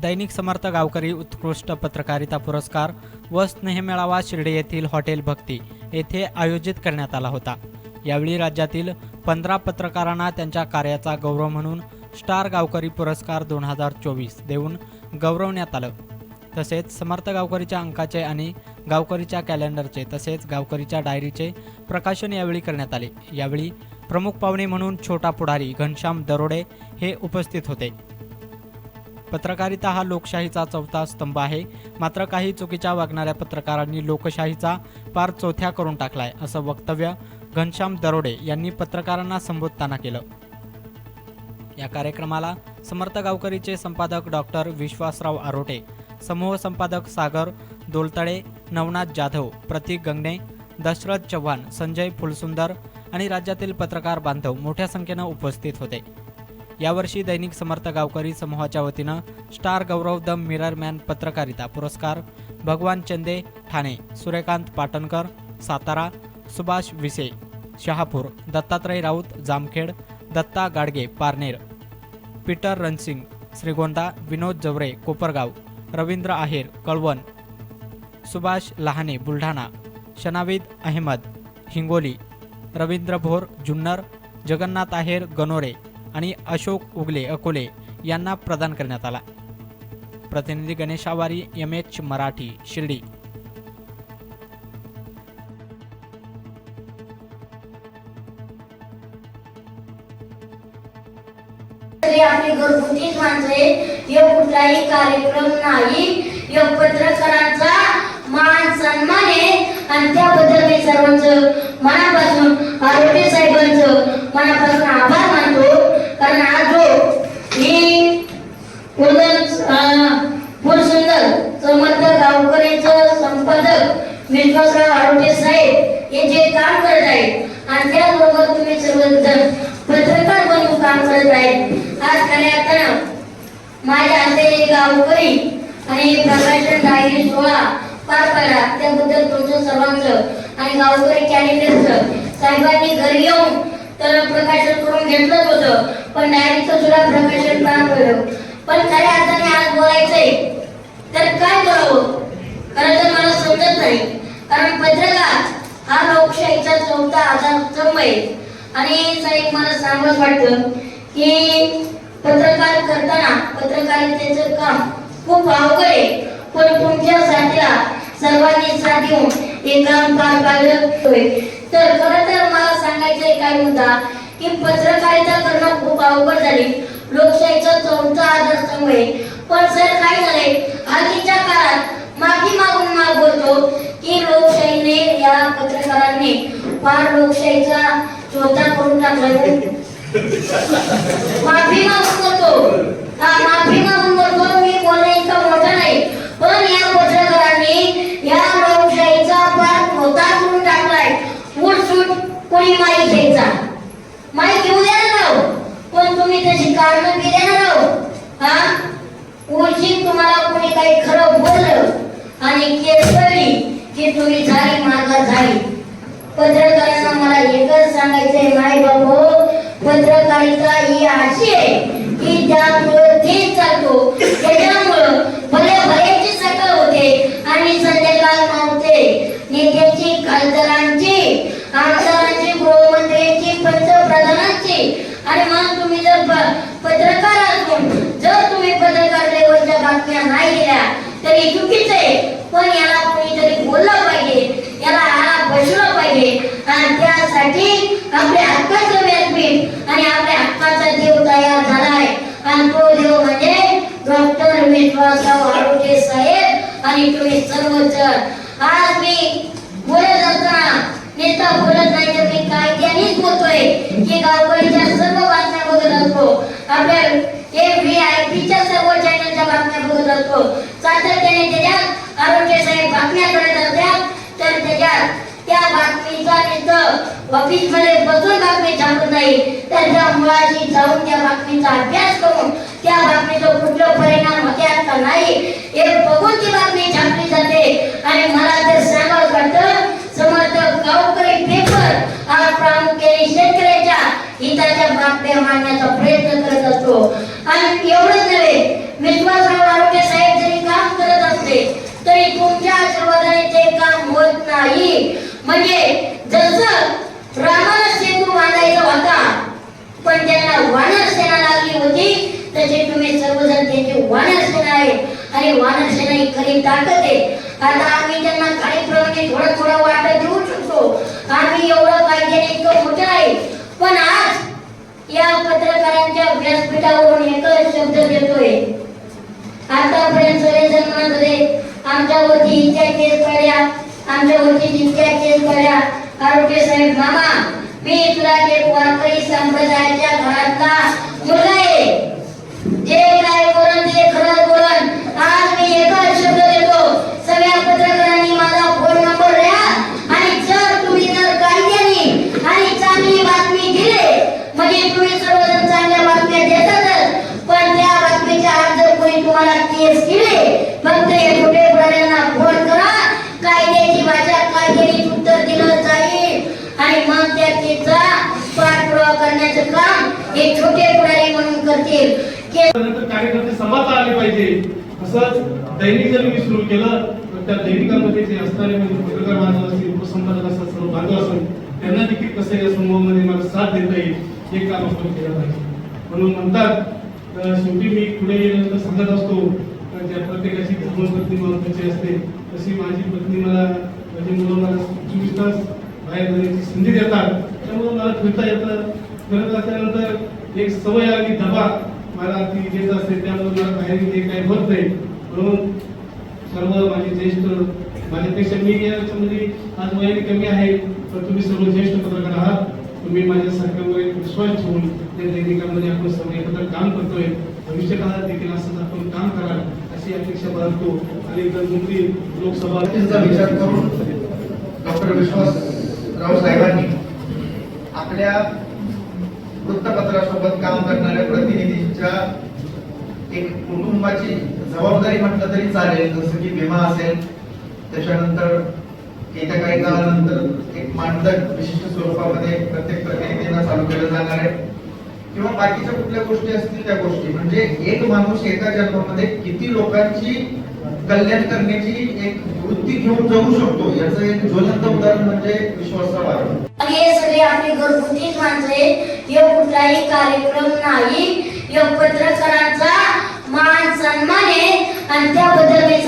दैनिक समर्थ गावकरी उत्कृष्ट पत्रकारिता पुरस्कार व स्नेहमेळावा शिर्डी येथील हॉटेल भक्ती येथे आयोजित करण्यात आला होता. यावेळी राज्यातील पंधरा पत्रकारांना त्यांच्या कार्याचा गौरव म्हणून स्टार गावकरी पुरस्कार दोन हजार चोवीस देऊन गौरवण्यात आलं. तसेच समर्थ गावकरीच्या अंकाचे आणि गावकरीच्या कॅलेंडरचे तसेच गावकरीच्या डायरीचे प्रकाशन यावेळी करण्यात आले. यावेळी प्रमुख पाहुणे म्हणून छोटा पुढारी घनश्याम दरोडे हे उपस्थित होते. पत्रकारिता हा लोकशाहीचा चौथा स्तंभ आहे. मात्र काही चुकीच्या वागणाऱ्या पत्रकारांनी लोकशाहीचा पार चौथ्या करून टाकलाय असं वक्तव्य घनश्याम दरोडे यांनी पत्रकारांना संबोधताना केलं. या कार्यक्रमाला समर्थ गावकरीचे संपादक डॉक्टर विश्वासराव आरोटे समूह संपादक सागर दोलतळे नवनाथ जाधव प्रतीक गंगणे दशरथ चव्हाण संजय फुलसुंदर आणि राज्यातील पत्रकार बांधव मोठ्या संख्येनं उपस्थित होते. यावर्षी दैनिक समर्थ गावकरी समूहाच्या वतीनं star Gaurav the mirror man पत्रकारिता पुरस्कार भगवान चंदे ठाणे सूर्यकांत पाटणकर सातारा सुभाष विसे शहापूर दत्तात्रय राऊत जामखेड दत्ता गाडगे पारनेर पीटर रणसिंग श्रीगोंदा विनोद जवरे कोपरगाव रवींद्र आहेर कळवण सुभाष लहाने बुलढाणा शनाविद अहमद हिंगोली रवींद्र भोर जुन्नर जगन्नाथ आहेर गणोरे आणि अशोक उगले अकोले यांना प्रदान करण्यात आला. प्रतिनिधी गणेश आवारी एम एच मराठी शिर्डी. आपली घरगुतीच माणसे आहे हे कुठलाही कार्यक्रम नाही हे पत्रकारांचा मान सन्मान आहे. आणि त्याबद्दल मी सर्वांचं मनापासून आरोग्य साहेबांचं मनापासून आभार मानतो कारण आज जो ही फुल सुंदर समर्थ गावकरीचं संपादक विश्वासराव आरोग्य साहेब हे जे काम करत आहेत आणि त्याचबरोबर तुम्ही सर्वजण पत्रकार बनून काम आज खऱ्या अर्थानं माझ्या हस्ते गावकरी आणि प्रकाशन दागिरी सोहळा पार पाडला. त्याबद्दल तुमचं सर्वांचं आणि गावकरी कॅलेंडरचं. साहेबांनी घरी येऊन तर प्रकाशन करून घेतलंच होतं पण डायरीचं सुद्धा प्रकाशन पार पडलं. पण खऱ्या अर्थाने आज बोलायचंय तर काय करावं? खरं तर मला समजत नाही. कारण पत्रकार हा लोकशाहीचा चौथा आधार स्तंभ आहे. आणि साहेब मला सांगत वाटतं हे पत्रकार करताना पत्रकारितेचं काम खूप अवघड आहे. पण तुमच्या साथीला सर्वांनी साथ देऊन हे काम पार पाडलं तर खरं तर मला सांगायचं काय मुद्दा की पत्रकारिता करणं खूप अवघड झाली. लोकशाहीचा चौथा आधारस्तंभ आहे. पण सर काय झालंय? हल्लीच्या काळात माफी मागून माग बोलतो की लोकशाहीने या पत्रकारांनी फार लोकशाहीचा चौथा करून टाकला. माफी मागून बोलतो हा माफी मागून बोलतो मी कोणा इतका मोठा नाही. पण या पत्रकारांनी या लोकशाहीचा फार चौथा करून टाकलाय. उठसूट कोणी माईक घ्यायचा? माईक घेऊ द्या ना राव. पण तुम्ही त्याची कारण दिल्या ना राव. हा? उलशी तुम्हाला कोणी काही खरं बोललं आणि केस की तुम्ही झाली मागा झाली. पत्रकारांना मला एकच सांगायचंय. करायचा ही अशी आहे की ज्यामुळे देश चालतो त्याच्यामुळं भले भयाची सकाळ होते आणि संध्याकाळ मावते नेत्याची खासदारांची आमदारांची गृहमंत्र्यांची पंतप्रधानांची. आणि मग तुम्ही जर पत्रकार असून जर तुम्ही पत्रकार लेवलच्या बातम्या नाही दिल्या तरी हे चुकीचं आहे. पण याला कोणीतरी बोललं पाहिजे. याला आळा बसवलं पाहिजे आणि त्यासाठी आपल्या हक्काचं व्यासपीठ आणि आपल्या हक्काचा देव तयार झालाय आणि तो देव म्हणजे डॉक्टर विश्वासराव आरोग्य साहेब आणि तुम्ही सर्वजण. आज मी बोलत असताना नेता बोलत नाही तर मी कायद्यानेच बोलतोय. की गावकरीच्या सर्व बातम्या बघत असतो. आपल्या हे व्ही आय पीच्या सर्व चॅनलच्या बातम्या बघत असतो. सातत्याने त्याच्यात आरोग्य साहेब बातम्या करत असतात. तर त्याच्यात त्या बातमीचा ऑफिसमध्ये बसून बातमी छापत नाही त्यांच्या मुळाशी जाऊन त्या बातमीचा अभ्यास करून त्या बातमीचा कुठला परिणाम होत्यात का नाही हे बघून ती बातमी छापली जाते. आणि मला तर सांगावं वाटतं समर्थ गावकरी पेपर हा प्रामुख्याने शेतकऱ्याच्या हिताच्या बातम्या मांडण्याचा प्रयत्न करत असतो. आणि एवढंच नव्हे विश्वासराव आरोग्य साहेब जरी काम करत असले तरी तुमच्या आशीर्वादाने ते काम होत नाही म्हणजे जसं रामाला सेतू बांधायचा होता पण त्यांना वानर सेना लागली होती तसे तुम्ही सर्वजण त्यांची वानर सेना आहे आणि वानर सेना ही खरी ताकद आहे आता आम्ही त्यांना खालीप्रमाणे थोडं थोडं वाटत देऊ शकतो. आम्ही एवढं पाहिजे इतकं मोठं आहे. पण आज या पत्रकारांच्या व्यासपीठावरून एकच शब्द देतोय. आतापर्यंत सगळेजण म्हणत होते आमच्यावरती इतक्या केस पडल्या आमच्यावरती जितक्या केस पडल्या. आरोग्य साहेब मामा मी तुला एक वारकरी संप्रदायाच्या घरातला मुलगा आहे. जे काय बोलन ते खरं बोलन आज मी एकच शब्द देतो सगळ्या पत्रकारांनी माझा फोन नंबर द्या आणि जर तुम्ही जर कायद्याने आणि चांगली बातमी दिली म्हणजे तुम्ही सर्वजण चांगल्या बातम्या देतातच पण त्या बातमीच्या आत जर कोणी तुम्हाला केस केले फक्त हे छोटे पुढाऱ्यांना फोन करा कायद्याची भाषा कायद्याने उत्तर दिलं जाईल आणि मग त्या केसचा पाठपुरावा काम हे छोटे पुढारी म्हणून करतील. कार्यकर्ते समाजला आले पाहिजे. तसंच दैनिक जर मी सुरू केलं तर त्या दैनिकामध्ये जे असणारे म्हणजे पत्रकार बांधव असतील उपसंपादक असतात सर्व बांधव असेल त्यांना देखील कसं या समूहामध्ये मला साथ देता येईल हे काम आपण केलं पाहिजे. म्हणून म्हणतात शेवटी मी पुढे गेल्यानंतर सांगत असतो ज्या प्रत्येकाची धर्मपत्नी महत्वाची असते तशी माझी पत्नी मला माझी मुलं मला चोवीस तास बाहेर जाण्याची संधी देतात. त्यामुळे मला फिरता येतं. करत असल्यानंतर एक सवय आणि दबा मला ती देत असते त्यामुळे मला बाहेर हे काही होत नाही. म्हणून सर्व माझे ज्येष्ठ माझ्यापेक्षा मी याच्यामध्ये आज वयाने कमी आहे पण तुम्ही सर्व ज्येष्ठ पत्रकार आहात. तुम्ही माझ्यासारख्यावर एक विश्वास ठेवून त्या दैनिकामध्ये आपण सर्व एकत्र काम करतोय. भविष्य काळात देखील असंच आपण काम कराल अशी अपेक्षा बाळगतो. आणि गणमंत्री लोकसभा विचार करून डॉक्टर विश्वास राव साहेबांनी आपल्या वृत्तपत्रासोबत काम करणाऱ्या प्रतिनिधींच्या एक कुटुंबाची जबाबदारी म्हटलं तरी चालेल. जसं की विमा असेल त्याच्यानंतर येत्या काही काळानंतर एक मानधन विशिष्ट स्वरूपामध्ये प्रत्येक प्रतिनिधींना चालू केलं जाणार आहे. किंवा बाकीच्या कुठल्या गोष्टी असतील त्या गोष्टी. म्हणजे एक माणूस एका जन्मामध्ये किती लोकांची कल्याण करण्याची एक वृत्ती घेऊन जाऊ शकतो याचं एक ज्वलंत उदाहरण म्हणजे विश्वासराव आरोग्य हे सगळे आपले घरगुती माणसे हे कुठलाही कार्यक्रम नाही. हे पत्रकारांचा मान सन्मान आहे. आणि त्याबद्दल